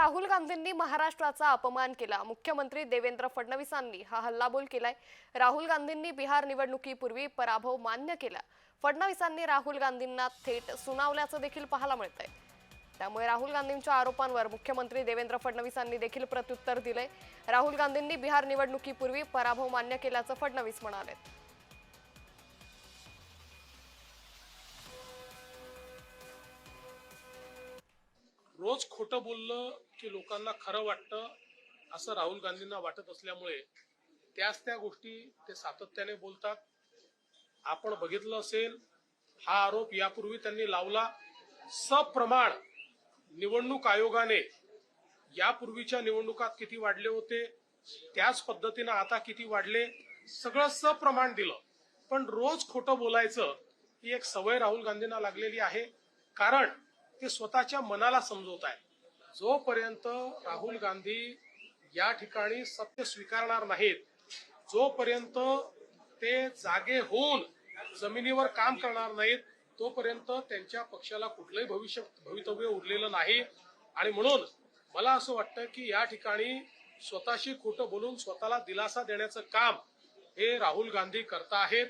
राहुल गांधींनी महाराष्ट्राचा अपमान केला. मुख्यमंत्री देवेंद्र फडणवीसांनी हा हल्लाबोल केलाय. राहुल गांधींनी बिहार निवडणुकीपूर्वी पराभव मान्य केला. फडणवीसांनी राहुल गांधींना थेट सुनावल्याचं देखील पाहायला मिळतंय. त्यामुळे राहुल गांधींच्या आरोपांवर मुख्यमंत्री देवेंद्र फडणवीसांनी देखील प्रत्युत्तर दिलंय. राहुल गांधींनी बिहार निवडणुकीपूर्वी पराभव मान्य केल्याचं फडणवीस म्हणाले रोज खोटं बोललं की लोकांना खरं वाटतं असं राहुल गांधींना वाटत असल्यामुळे त्याच त्या गोष्टी ते सातत्याने बोलतात. आपण बघितलं असेल हा आरोप यापूर्वी त्यांनी लावला. सप्रमाण निवडणूक आयोगाने यापूर्वीच्या निवडणुकात किती वाढले होते त्याच पद्धतीनं आता किती वाढले सगळं सप्रमाण दिलं. पण रोज खोटं बोलायचं ही एक सवय राहुल गांधींना लागलेली आहे. कारण ते स्वतःच्या मनाला समजवत आहे जोपर्यंत राहुल गांधी या ठिकाणी सत्य स्वीकारणार नाहीत जोपर्यंत ते जागे होऊन जमिनीवर काम करणार नाहीत तोपर्यंत त्यांच्या पक्षाला कुठलंही भविष्य भवितव्य उरलेलं नाही. आणि म्हणून मला असं वाटतं की या ठिकाणी स्वतःशी खोटं बोलून स्वतःला दिलासा देण्याचं काम हे राहुल गांधी करता आहेत.